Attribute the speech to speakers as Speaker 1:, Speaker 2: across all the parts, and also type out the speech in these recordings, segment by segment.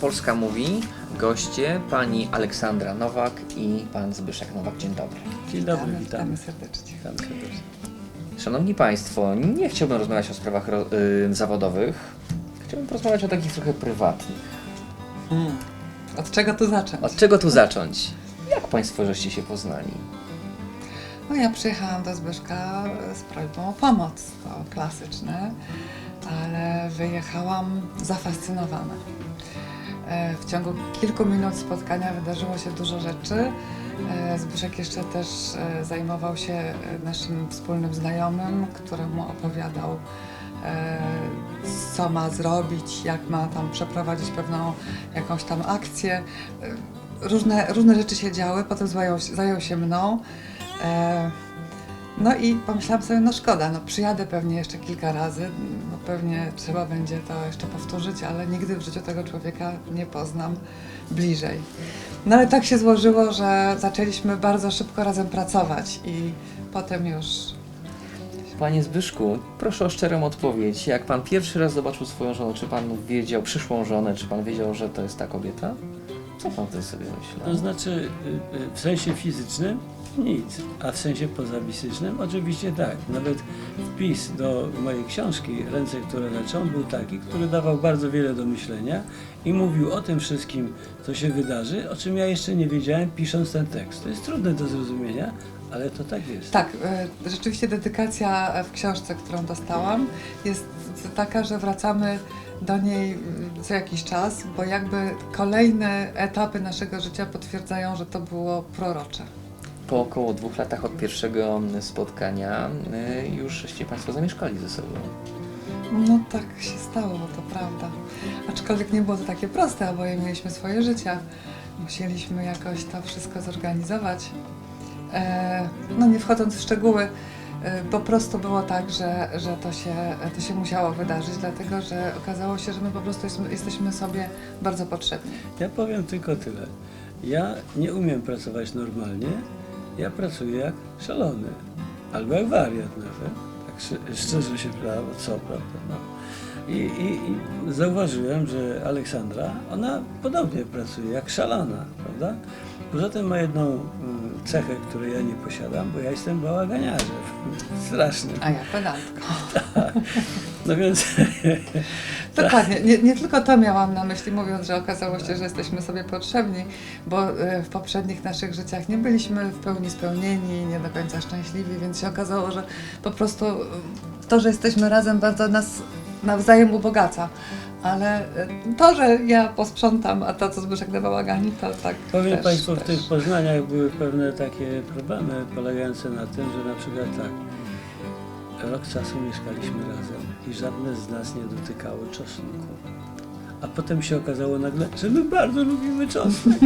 Speaker 1: Polska Mówi. Goście pani Aleksandra Nowak i pan Zbyszek Nowak. Dzień dobry.
Speaker 2: Dzień dobry,
Speaker 3: Witamy,
Speaker 2: witamy.
Speaker 3: witamy serdecznie.
Speaker 2: Witamy serdecznie.
Speaker 1: Szanowni Państwo, nie chciałbym rozmawiać o sprawach ro- y, zawodowych. Chciałbym porozmawiać o takich trochę prywatnych.
Speaker 3: Mm. Od czego tu zacząć?
Speaker 1: Od czego tu zacząć? Jak Państwo żeście się poznali?
Speaker 3: No ja przyjechałam do Zbyszka z prośbą o pomoc. To klasyczne, ale wyjechałam zafascynowana. E, W ciągu kilku minut spotkania wydarzyło się dużo rzeczy. E, Zbyszek jeszcze też e, zajmował się naszym wspólnym znajomym, któremu opowiadał, co ma zrobić, jak ma tam przeprowadzić pewną jakąś tam akcję. Różne, różne rzeczy się działy, potem zajął, zajął się mną. No i pomyślałam sobie, no szkoda, no przyjadę pewnie jeszcze kilka razy, no pewnie trzeba będzie to jeszcze powtórzyć, ale nigdy w życiu tego człowieka nie poznam bliżej. No ale tak się złożyło, że zaczęliśmy bardzo szybko razem pracować i potem już
Speaker 1: Panie Zbyszku, proszę o szczerą odpowiedź. Jak Pan pierwszy raz zobaczył swoją żonę, czy Pan wiedział, przyszłą żonę, czy Pan wiedział, że to jest ta kobieta? Co Pan wtedy sobie
Speaker 2: To
Speaker 1: myślał?
Speaker 2: znaczy, y, y, w sensie fizycznym nic, a w sensie pozafizycznym oczywiście tak. Nawet wpis do mojej książki Ręce, które leczą był taki, który dawał bardzo wiele do myślenia i mówił o tym wszystkim, co się wydarzy, o czym ja jeszcze nie wiedziałem, pisząc ten tekst. To jest trudne do zrozumienia, ale to tak jest.
Speaker 3: Tak, e, rzeczywiście dedykacja w książce, którą dostałam, jest taka, że wracamy do niej mm, co jakiś czas, bo jakby kolejne etapy naszego życia potwierdzają, że to było prorocze.
Speaker 1: Po około dwóch latach od pierwszego spotkania y, już żeście Państwo zamieszkali ze sobą.
Speaker 3: No tak się stało, to prawda. Aczkolwiek nie było to takie proste, oboje mieliśmy swoje życia. Musieliśmy jakoś to wszystko zorganizować. E, no nie wchodząc w szczegóły, po prostu było tak, że, że to, się, to się musiało wydarzyć, dlatego że okazało się, że my po prostu jesteśmy, sobie bardzo potrzebni.
Speaker 2: Ja powiem tylko tyle. Ja nie umiem pracować normalnie. Ja pracuję jak szalony. Albo jak wariat nawet. Tak szczerze się prawo, co prawda. No. I, i, I zauważyłem, że Aleksandra, ona podobnie pracuje jak szalona, prawda? Poza tym ma jedną mm, cechę, której ja nie posiadam, bo ja jestem bałaganiarzem. Straszny.
Speaker 3: A ja pedantko.
Speaker 2: No więc
Speaker 3: Dokładnie. Nie, nie tylko to miałam na myśli, mówiąc, że okazało się, że jesteśmy sobie potrzebni, bo e, w poprzednich naszych życiach nie byliśmy w pełni spełnieni, nie do końca szczęśliwi, więc się okazało, że po prostu to, że jesteśmy razem, bardzo nas nawzajem ubogaca. Ale e, to, że ja posprzątam, a to, co Zbyszek dawał Agani, to tak
Speaker 2: Powiem
Speaker 3: też,
Speaker 2: Państwu, w
Speaker 3: też.
Speaker 2: tych Poznaniach były pewne takie problemy polegające na tym, że na przykład tak, rok czasu mieszkaliśmy razem i żadne z nas nie dotykało czosnku. A potem się okazało nagle, że my bardzo lubimy czosnek.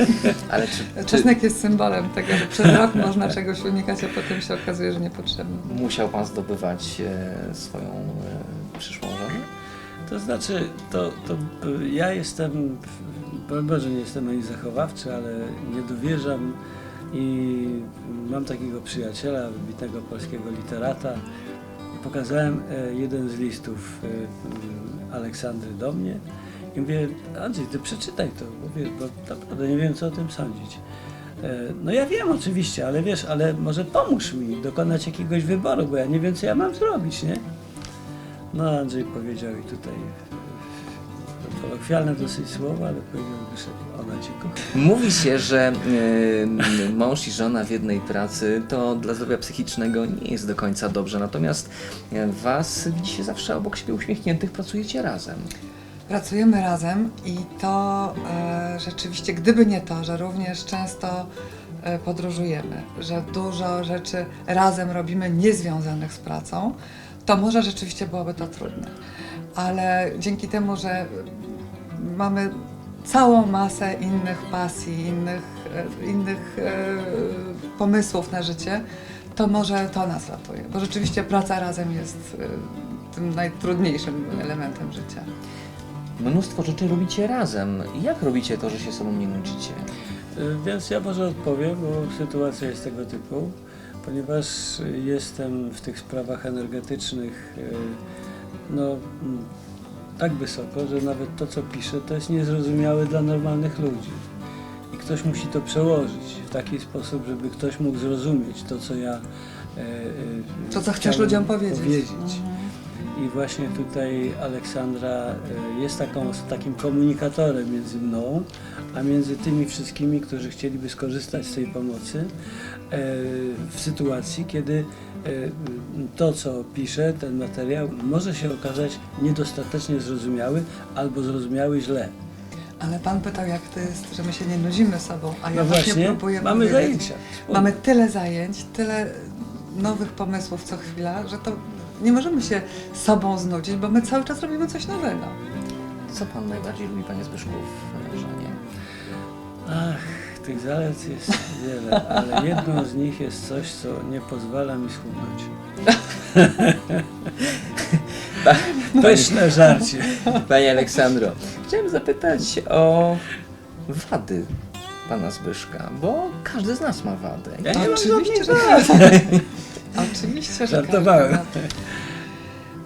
Speaker 1: Ale
Speaker 3: Czosnek jest symbolem tego, że przez rok można czegoś unikać, a potem się okazuje, że niepotrzebny.
Speaker 1: musiał Pan zdobywać e, swoją e, przyszłą żonę?
Speaker 2: To znaczy, to, to ja jestem, broń Boże, nie jestem ani zachowawczy, ale nie dowierzam i mam takiego przyjaciela, wybitnego polskiego literata. Pokazałem e, jeden z listów e, Aleksandry do mnie i mówię, Andrzej, ty przeczytaj to, bo, wiesz, bo naprawdę nie wiem, co o tym sądzić. E, No ja wiem oczywiście, ale wiesz, ale może pomóż mi dokonać jakiegoś wyboru, bo ja nie wiem, co ja mam zrobić, nie? No Andrzej powiedział i tutaj e, kolokwialne dosyć słowa, ale powiedział, że ona cię kocha.
Speaker 1: Mówi się, że e, mąż i żona w jednej pracy to dla zdrowia psychicznego nie jest do końca dobrze, natomiast e, Was widzi się zawsze obok siebie uśmiechniętych, pracujecie razem.
Speaker 3: Pracujemy razem i to e, rzeczywiście, gdyby nie to, że również często e, podróżujemy, że dużo rzeczy razem robimy niezwiązanych z pracą, to może rzeczywiście byłoby to trudne. Ale dzięki temu, że mamy całą masę innych pasji, innych, e, innych e, pomysłów na życie, to może to nas ratuje. Bo rzeczywiście praca razem jest e, tym najtrudniejszym elementem życia.
Speaker 1: Mnóstwo rzeczy robicie razem. Jak robicie to, że się sobą nie nudzicie?
Speaker 2: Więc ja może odpowiem, bo sytuacja jest tego typu, ponieważ jestem w tych sprawach energetycznych, y, no, tak wysoko, że nawet to, co piszę, to jest niezrozumiałe dla normalnych ludzi. I ktoś musi to przełożyć w taki sposób, żeby ktoś mógł zrozumieć to, co ja. E, e,
Speaker 3: To, co chcesz ludziom powiedzieć.
Speaker 2: powiedzieć. I właśnie tutaj Aleksandra e, jest taką, takim komunikatorem między mną, a między tymi wszystkimi, którzy chcieliby skorzystać z tej pomocy e, w sytuacji, kiedy e, to, co piszę, ten materiał, może się okazać niedostatecznie zrozumiały albo zrozumiały źle.
Speaker 3: Ale pan pytał, jak to jest, że my się nie nudzimy sobą, a ja
Speaker 2: No
Speaker 3: właśnie,
Speaker 2: właśnie,
Speaker 3: próbuję
Speaker 2: mamy
Speaker 3: powiedzieć,
Speaker 2: zajęcia.
Speaker 3: Mamy tyle zajęć, tyle nowych pomysłów co chwila, że to nie możemy się sobą znudzić, bo my cały czas robimy coś nowego.
Speaker 1: Co pan najbardziej lubi, panie Zbyszku, w Żanie?
Speaker 2: Ach, tych zalet jest wiele, ale jedną z nich jest coś, co nie pozwala mi schudnąć. Pyszne żarcie.
Speaker 1: Panie Aleksandro, chciałem zapytać o wady pana Zbyszka, bo każdy z nas ma wadę.
Speaker 2: Ja nie mam
Speaker 3: Oczywiście, że
Speaker 2: żadnych
Speaker 3: Oczywiście, że
Speaker 2: Żartowałem.
Speaker 3: każdy ma-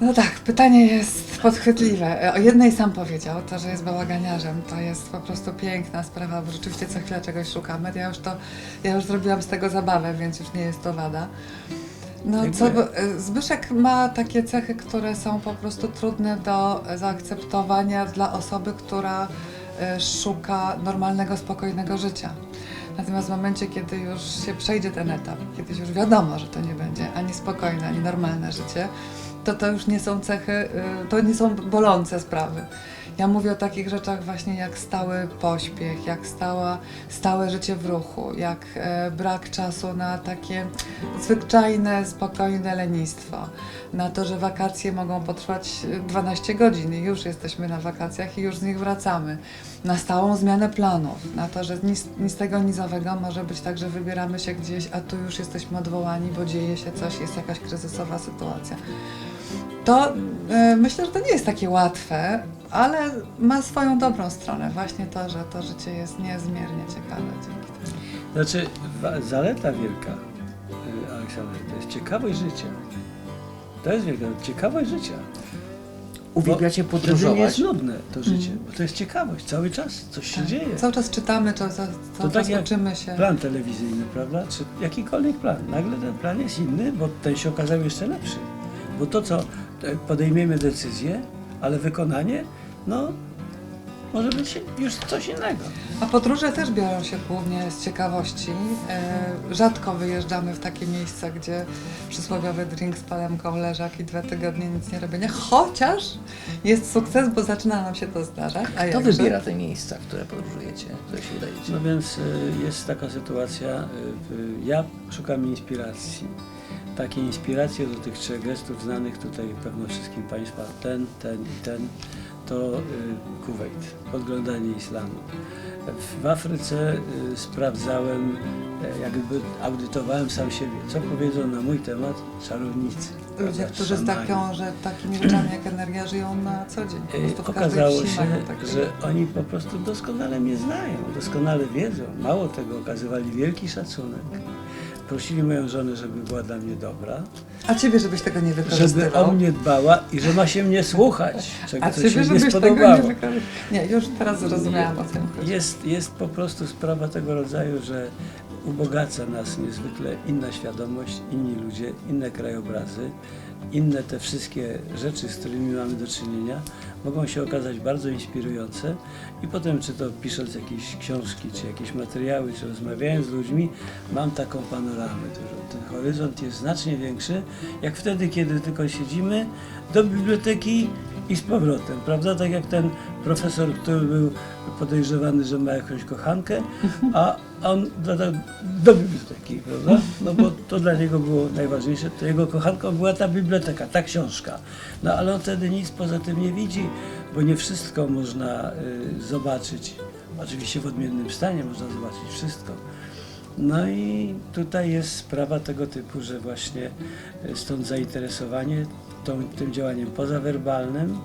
Speaker 3: No tak, pytanie jest podchwytliwe. O jednej sam powiedział, to, że jest bałaganiarzem, to jest po prostu piękna sprawa, bo rzeczywiście co chwilę czegoś szukamy. Ja już to, ja już zrobiłam z tego zabawę, więc już nie jest to wada. No co, Zbyszek ma takie cechy, które są po prostu trudne do zaakceptowania dla osoby, która e, szuka normalnego, spokojnego życia. Natomiast w momencie, kiedy już się przejdzie ten etap, kiedy już wiadomo, że to nie będzie ani spokojne, ani normalne życie, to to już nie są cechy, y, to nie są bolące sprawy. Ja mówię o takich rzeczach właśnie jak stały pośpiech, jak stała, stałe życie w ruchu, jak e, brak czasu na takie zwyczajne, spokojne lenistwo, na to, że wakacje mogą potrwać e, 12 godzin i już jesteśmy na wakacjach i już z nich wracamy, na stałą zmianę planów, na to, że nic, nic tego nizowego może być tak, że wybieramy się gdzieś, a tu już jesteśmy odwołani, bo dzieje się coś, jest jakaś kryzysowa sytuacja. To e, myślę, że to nie jest takie łatwe, ale ma swoją dobrą stronę. Właśnie to, że to życie jest niezmiernie ciekawe dzięki temu.
Speaker 2: Znaczy, zaleta wielka y, Aleksandra, to jest ciekawość życia. To jest wielka ciekawość życia.
Speaker 1: Uwielbiacie
Speaker 2: Wtedy nie jest
Speaker 1: podróżować?
Speaker 2: nudne to życie,
Speaker 3: Mhm.
Speaker 2: bo to jest ciekawość. Cały czas coś się
Speaker 3: Tak.
Speaker 2: dzieje.
Speaker 3: Cały czas czytamy, cały, cały,
Speaker 2: tak
Speaker 3: czas
Speaker 2: jak
Speaker 3: uczymy się.
Speaker 2: Plan telewizyjny, prawda? Czy jakikolwiek plan. Nagle ten plan jest inny, bo ten się okazał jeszcze lepszy. Bo to, co e, podejmiemy decyzję, ale wykonanie, no, może być już coś innego.
Speaker 3: A podróże też biorą się głównie z ciekawości. E, rzadko wyjeżdżamy w takie miejsca, gdzie przysłowiowy drink z palemką, leżak i dwa tygodnie nic nie robienia. Chociaż jest sukces, bo zaczyna nam się to zdarzać. A
Speaker 1: Kto
Speaker 3: jakże?
Speaker 1: wybiera te miejsca, w które podróżujecie, w które się udajecie?
Speaker 2: No więc y, jest taka sytuacja, y, y, ja szukam inspiracji. Takiej inspiracji od tych trzech gestów znanych tutaj pewno wszystkim Państwa, ten, ten i ten, to y, Kuwait, podglądanie islamu. W, Afryce y, sprawdzałem, e, jakby audytowałem sam siebie, co powiedzą na mój temat czarownicy.
Speaker 3: Ludzie, którzy z taką, że takimi rzeczami jak energia żyją na co dzień. Każdej
Speaker 2: Okazało się, że oni po prostu doskonale mnie znają, doskonale wiedzą. Mało tego, okazywali wielki szacunek. Prosili moją żonę, żeby była dla mnie dobra,
Speaker 3: A ciebie, żebyś tego nie
Speaker 2: żeby
Speaker 3: wykorzystywał.
Speaker 2: o mnie dbała i że ma się mnie słuchać, czego
Speaker 3: A
Speaker 2: coś
Speaker 3: ciebie,
Speaker 2: się nie
Speaker 3: żebyś tego
Speaker 2: spodobało.
Speaker 3: nie wykorzystywał. Nie, już teraz zrozumiałam o tym. chodzi.
Speaker 2: Jest, jest po prostu sprawa tego rodzaju, że ubogaca nas niezwykle inna świadomość, inni ludzie, inne krajobrazy, inne te wszystkie rzeczy, z którymi mamy do czynienia, mogą się okazać bardzo inspirujące. I potem, czy to pisząc jakieś książki, czy jakieś materiały, czy rozmawiając z ludźmi, mam taką panoramę, że ten horyzont jest znacznie większy, jak wtedy, kiedy tylko siedzimy do biblioteki i z powrotem, prawda? Tak jak ten profesor, który był podejrzewany, że ma jakąś kochankę, a on do, biblioteki, prawda? No bo to dla niego było najważniejsze, to jego kochanką była ta biblioteka, ta książka. No ale on wtedy nic poza tym nie widzi, bo nie wszystko można y, zobaczyć. Oczywiście w odmiennym stanie można zobaczyć wszystko. No i tutaj jest sprawa tego typu, że właśnie y, stąd zainteresowanie tą, tym działaniem pozawerbalnym,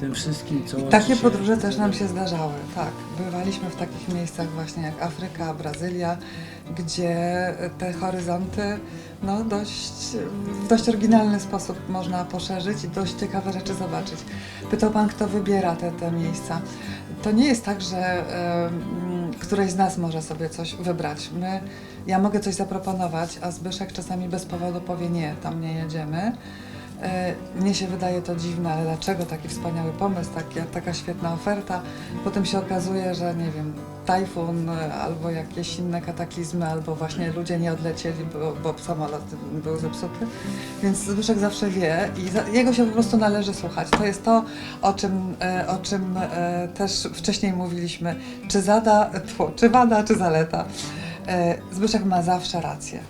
Speaker 2: tym wszystkim, co łączy
Speaker 3: Takie
Speaker 2: się
Speaker 3: podróże też nam się zdarzały, tak. Bywaliśmy w takich miejscach właśnie jak Afryka, Brazylia, gdzie te horyzonty no, dość, w dość oryginalny sposób można poszerzyć i dość ciekawe rzeczy zobaczyć. Pytał Pan, kto wybiera te, te miejsca. To nie jest tak, że em, któreś z nas może sobie coś wybrać. My, ja mogę coś zaproponować, a Zbyszek czasami bez powodu powie nie, tam nie jedziemy. E, Mnie się wydaje to dziwne, ale dlaczego taki wspaniały pomysł, taka, taka świetna oferta? Potem się okazuje, że nie wiem, tajfun albo jakieś inne kataklizmy, albo właśnie ludzie nie odlecieli, bo, bo samolot był zepsuty. Więc Zbyszek zawsze wie i za, jego się po prostu należy słuchać. To jest to, o czym, e, o czym e, też wcześniej mówiliśmy. Czy zada, tfu, czy wada, czy zaleta. E, Zbyszek ma zawsze rację.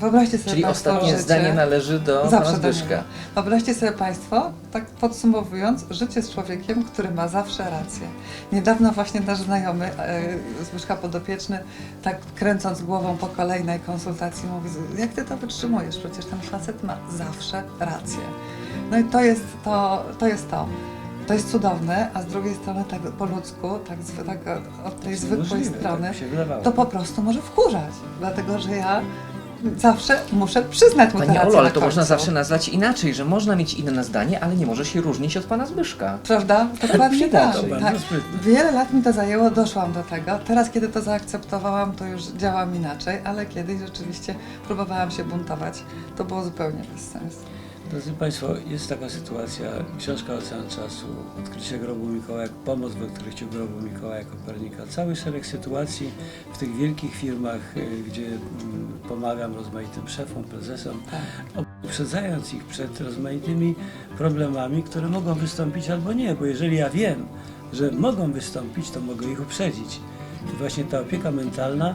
Speaker 3: Wyobraźcie sobie
Speaker 1: Czyli
Speaker 3: Państwo
Speaker 1: ostatnie
Speaker 3: życie-
Speaker 1: zdanie należy do
Speaker 3: Zawsze
Speaker 1: pana
Speaker 3: do
Speaker 1: Zbyszka.
Speaker 3: Wyobraźcie sobie Państwo, tak podsumowując, życie z człowiekiem, który ma zawsze rację. Niedawno właśnie nasz znajomy, e, Zbyszka Podopieczny, tak kręcąc głową po kolejnej konsultacji mówi, jak Ty to wytrzymujesz? Przecież ten facet ma zawsze rację. No i to jest to, to jest to. To jest cudowne, a z drugiej strony tak po ludzku, tak, tak od tej zwykłej strony,
Speaker 2: Tak
Speaker 3: to po prostu może wkurzać, dlatego że ja zawsze muszę przyznać mu tę
Speaker 1: Pani
Speaker 3: rację
Speaker 1: Olo, ale
Speaker 3: na
Speaker 1: to można zawsze nazwać inaczej, że można mieć inne zdanie, ale nie może się różnić od pana Zbyszka.
Speaker 3: Prawda? Dokładnie tak.
Speaker 2: Bardzo
Speaker 3: tak. Wiele lat mi to zajęło, doszłam do tego. Teraz, kiedy to zaakceptowałam, to już działam inaczej, ale kiedyś rzeczywiście próbowałam się buntować. To było zupełnie bez sensu.
Speaker 2: Drodzy Państwo, jest taka sytuacja, książka Ocean Czasu, odkrycie grobu Mikołaja, pomoc w odkryciu grobu Mikołaja Kopernika, cały szereg sytuacji w tych wielkich firmach, y, gdzie mm, pomagam rozmaitym szefom, prezesom,
Speaker 3: Tak.
Speaker 2: uprzedzając ich przed rozmaitymi problemami, które mogą wystąpić albo nie, bo jeżeli ja wiem, że mogą wystąpić, to mogę ich uprzedzić. Właśnie ta opieka mentalna,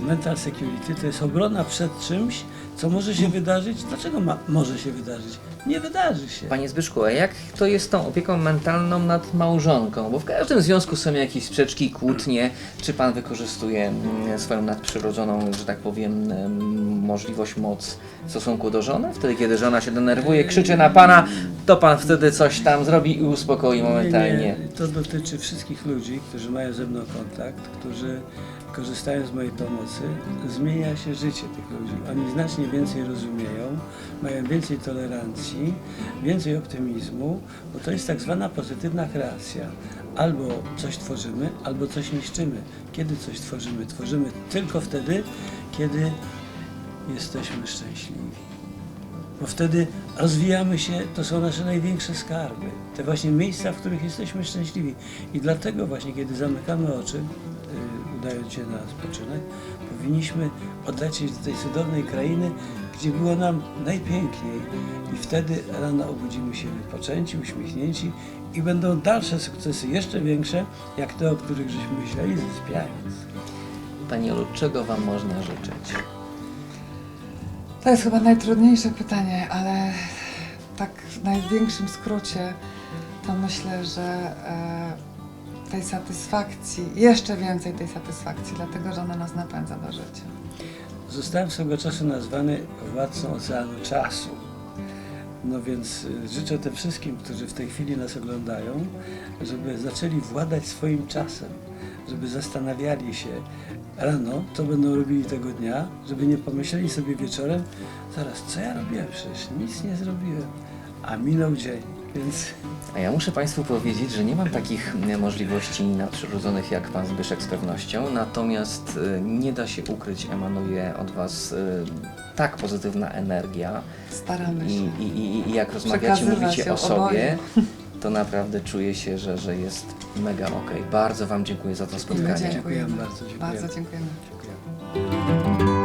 Speaker 2: e, mental security, to jest obrona przed czymś, co może się wydarzyć. Dlaczego ma, może się wydarzyć? Nie wydarzy się.
Speaker 1: Panie Zbyszku, a jak to jest tą opieką mentalną nad małżonką? Bo w każdym związku są jakieś sprzeczki, kłótnie. Czy pan wykorzystuje mm, swoją nadprzyrodzoną, że tak powiem, em, możliwość, moc w stosunku do żony? Wtedy, kiedy żona się denerwuje, krzyczy na pana, to pan wtedy coś tam zrobi i uspokoi momentalnie.
Speaker 2: Nie, nie, to dotyczy wszystkich ludzi, którzy mają ze mną kontakt, którzy korzystają z mojej pomocy. Zmienia się życie tych ludzi. Oni znacznie więcej rozumieją, mają więcej tolerancji, więcej optymizmu, bo to jest tak zwana pozytywna kreacja. Albo coś tworzymy, albo coś niszczymy. Kiedy coś tworzymy? Tworzymy tylko wtedy, kiedy jesteśmy szczęśliwi. Bo wtedy rozwijamy się, to są nasze największe skarby. Te właśnie miejsca, w których jesteśmy szczęśliwi. I dlatego właśnie, kiedy zamykamy oczy, yy, udając się na spoczynek, powinniśmy odlecieć do tej cudownej krainy, gdzie było nam najpiękniej. I wtedy rano obudzimy się wypoczęci, uśmiechnięci i będą dalsze sukcesy jeszcze większe, jak te, o których żeśmy myśleli, zasypiając.
Speaker 1: Pani Olu, czego wam można życzyć?
Speaker 3: To jest chyba najtrudniejsze pytanie, ale tak w największym skrócie to myślę, że e, tej satysfakcji, jeszcze więcej tej satysfakcji, dlatego że ona nas napędza do życia.
Speaker 2: Zostałem swego czasu nazwany władcą oceanu czasu. No więc y, życzę tym wszystkim, którzy w tej chwili nas oglądają, żeby zaczęli władać swoim czasem, żeby zastanawiali się rano, co będą robili tego dnia, żeby nie pomyśleli sobie wieczorem, zaraz, co ja robiłem? Przecież nic nie zrobiłem, a minął dzień, więc
Speaker 1: A ja muszę Państwu powiedzieć, że nie mam takich e, możliwości nadprzyrodzonych jak Pan Zbyszek z pewnością, natomiast e, nie da się ukryć, emanuje od Was e, tak pozytywna energia
Speaker 3: Staramy się.
Speaker 1: i, i, i jak rozmawiacie, mówicie o sobie,
Speaker 3: oboje.
Speaker 1: To naprawdę czuję się, że, że jest mega okej. Bardzo Wam dziękuję za to spotkanie.
Speaker 3: dziękujemy.
Speaker 2: Dziękujemy bardzo, dziękujemy.
Speaker 3: Bardzo dziękujemy.
Speaker 2: dziękuję.